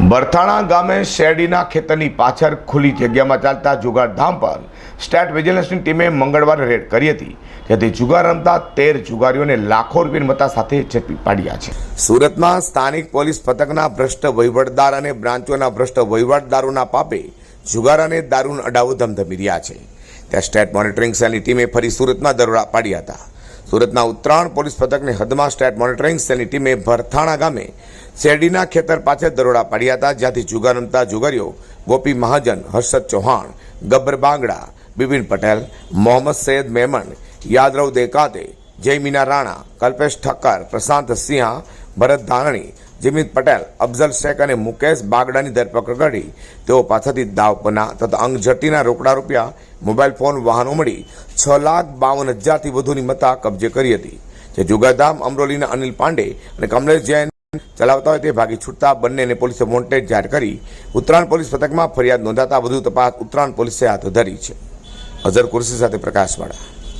બરથાણા ગામે શેરડીના ખેતરની પાછળ ખુલ્લી જગ્યામાં ચાલતા જુગારધામ પર સ્ટેટ વિજિલન્સની ટીમે મંગળવારે રેડ કરી હતી. જેથી જુગાર રમતા તેર જુગારીઓને લાખો રૂપિયાની મતા સાથે ઝડપી પાડ્યા છે. સુરતમાં સ્થાનિક પોલીસ પથકના ભ્રષ્ટ વહીવટદાર અને બ્રાન્ચોના ભ્રષ્ટ વહીવટદારોના પાપે જુગાર અને દારૂનો અડાવો ધમધમી રહ્યા છે. ત્યાં સ્ટેટ મોનિટરિંગ સેલની ટીમે ફરી સુરતમાં દરોડા પાડ્યા હતા. સુરતના ઉત્તરાયણ પોલીસ પથકની હદમાં સ્ટેટ મોનિટરિંગ સેલની ટીમે ભરથાણા ગામે શેરડીના ખેતર પાછળ દરોડા પાડ્યા હતા, જ્યાંથી જુગાર રમતા જુગારીઓ ગોપી મહાજન, હર્ષદ ચૌહાણ, ગબ્બર બાંગડા, બિપિન પટેલ, મોહમ્મદ સૈયદ મેમણ, યાદરવ દેકાતે, જયમીના રાણા, કલ્પેશ ઠક્કર, પ્રશાંત સિંહા, ભરત ધારણી, જીમિત પટેલ, અફઝલ શેખ અને મુકેશ બાગડાની ધરપકડ કરી. તેઓ પાસેથી દાવપના તથા અંગ ઝટીના રોકડા રૂપિયા મોબાઈલ ફોન, વાહનો મળી છ લાખ બાવન હજારથી વધુની મતા કબજે કરી હતી. જે જુગાધામ અમરોલીના અનિલ પાંડે અને કમલેશ જૈન ચલાવતા હોય તે ભાગી છૂટતા બંનેને પોલીસે વોન્ટેડ જાહેર કરી ઉત્તરાયણ પોલીસ પથકમાં ફરિયાદ નોંધાતા વધુ તપાસ ઉત્તરાયણ પોલીસે હાથ ધરી છે. અઝર કુરશી સાથે પ્રકાશવાળા.